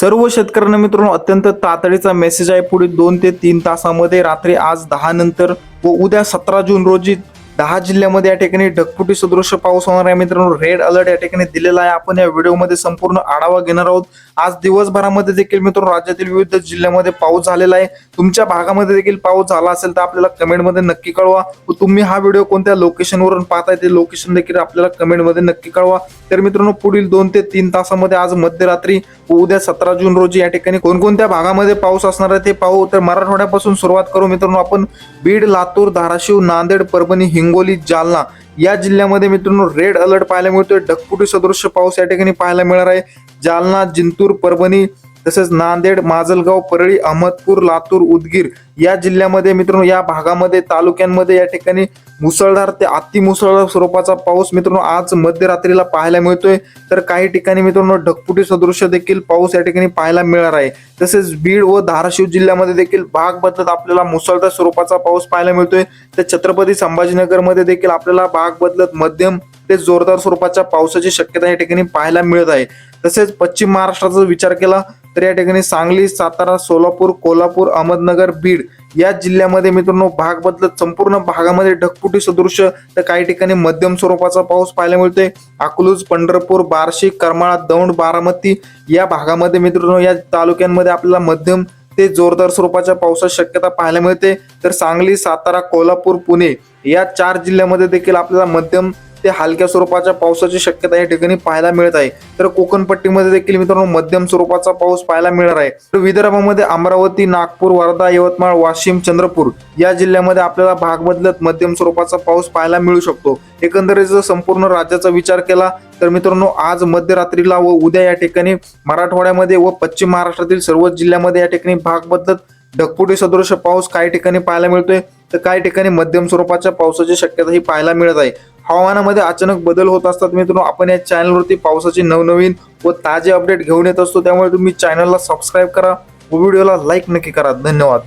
सर्व शेतकऱ्यांना मित्रांनो अत्यंत तातडीचा मेसेज आहे. पुढील दोन ते तीन तासामध्ये रात्री आज दहा नंतर व उद्या सतरा जून रोजी दहा जिल्ह्यामध्ये या ठिकाणी ढगफुटी सदृश पाऊस होणार आहे. मित्रांनो रेड अलर्ट या ठिकाणी दिलेला आहे. आपण या व्हिडिओमध्ये संपूर्ण आढावा घेणार आहोत. आज दिवसभरामध्ये देखील मित्रांनो राज्यातील विविध जिल्ह्यामध्ये पाऊस झालेला आहे. तुमच्या भागामध्ये देखील पाऊस झाला असेल तर आपल्याला कमेंटमध्ये नक्की कळवा. व तुम्ही हा व्हिडिओ कोणत्या लोकेशनवरून पाहताय ते लोकेशन देखील आपल्याला कमेंटमध्ये नक्की कळवा. तर मित्रांनो पुढील दोन ते तीन तासामध्ये आज मध्यरात्री उद्या सतरा जून रोजी या ठिकाणी कोणकोणत्या भागामध्ये पाऊस असणार आहे ते पाहू. तर मराठवाड्यापासून सुरुवात करू मित्रांनो आपण. बीड लातूर धाराशिव नांदेड परभणी हिंग हिंगोली जालना या जिल्ह्यामध्ये मित्रांनो रेड अलर्ट पाहायला मिळतोय. ढगफुटी सदृश्य पाऊस या ठिकाणी पाहायला मिळणार आहे. जालना जिंतूर परभणी तसेच नांदेड माजलगाव परळी अहमदपूर लातूर उदगीर या जिल्ह्यामध्ये मित्रांनो या भागामध्ये तालुक्यांमध्ये या ठिकाणी मुसळधार ते अति मुसळधार स्वरूपाचा पाऊस मित्रांनो आज मध्यरात्रीला पाहायला मिळतोय. तर काही ठिकाणी मित्रांनो ढकपुटी सदृश्य देखील पाऊस या ठिकाणी पाहायला मिळणार आहे. तसेच बीड व धाराशिव जिल्ह्यामध्ये देखील भाग बदलत आपल्याला मुसळधार स्वरूपाचा पाऊस पाहायला मिळतोय. तर छत्रपती संभाजीनगरमध्ये देखील आपल्याला भाग बदलत मध्यम ते जोरदार स्वरूपाच्या पावसाची शक्यता या ठिकाणी पाहायला मिळत आहे. तसेच पश्चिम महाराष्ट्राचा विचार केला तर या ठिकाणी सांगली सातारा सोलापूर कोल्हापूर अहमदनगर बीड या जिल्ह्यामध्ये मित्रांनो भाग बदलत संपूर्ण भागामध्ये ढगफुटी सदृश्य तर काही ठिकाणी मध्यम स्वरूपाचा पाऊस पाहायला मिळतोय. अकलूज पंढरपूर बार्शी करमाळा दौंड बारामती या भागामध्ये मित्रांनो या तालुक्यांमध्ये आपल्याला मध्यम ते जोरदार स्वरूपाच्या पावसाची शक्यता पाहायला मिळते. तर सांगली सातारा कोल्हापूर पुणे या चार जिल्ह्यामध्ये देखील आपल्याला मध्यम ते हलक्या स्वरूपाच्या पावसाची शक्यता या ठिकाणी पाहायला मिळत आहे. तर कोकणपट्टीमध्ये देखील मित्रांनो मध्यम स्वरूपाचा पाऊस पाहायला मिळणार आहे. तर विदर्भामध्ये अमरावती नागपूर वर्धा यवतमाळ वाशिम चंद्रपूर या जिल्ह्यामध्ये आपल्याला भाग बदलत मध्यम स्वरूपाचा पाऊस पाहायला मिळू शकतो. एकंदरीत जर संपूर्ण राज्याचा विचार केला तर मित्रांनो आज मध्यरात्रीला व उद्या या ठिकाणी मराठवाड्यामध्ये व पश्चिम महाराष्ट्रातील सर्व जिल्ह्यामध्ये या ठिकाणी भाग बदलत ढगपुटी सदृश पाऊस काही ठिकाणी पाहायला मिळतोय. तर काही ठिकाणी मध्यम स्वरूपाच्या पावसाची शक्यता ही पाहायला मिळत आहे. हवामानामध्ये अचानक बदल होत असतात. मित्रांनो आपण या चॅनलवरती पावसाचे नवनवीन व ताजे अपडेट घेऊन येत असतो. त्यामुळे तुम्ही चॅनलला सबस्क्राईब करा व व्हिडिओला लाईक नक्की करा. धन्यवाद.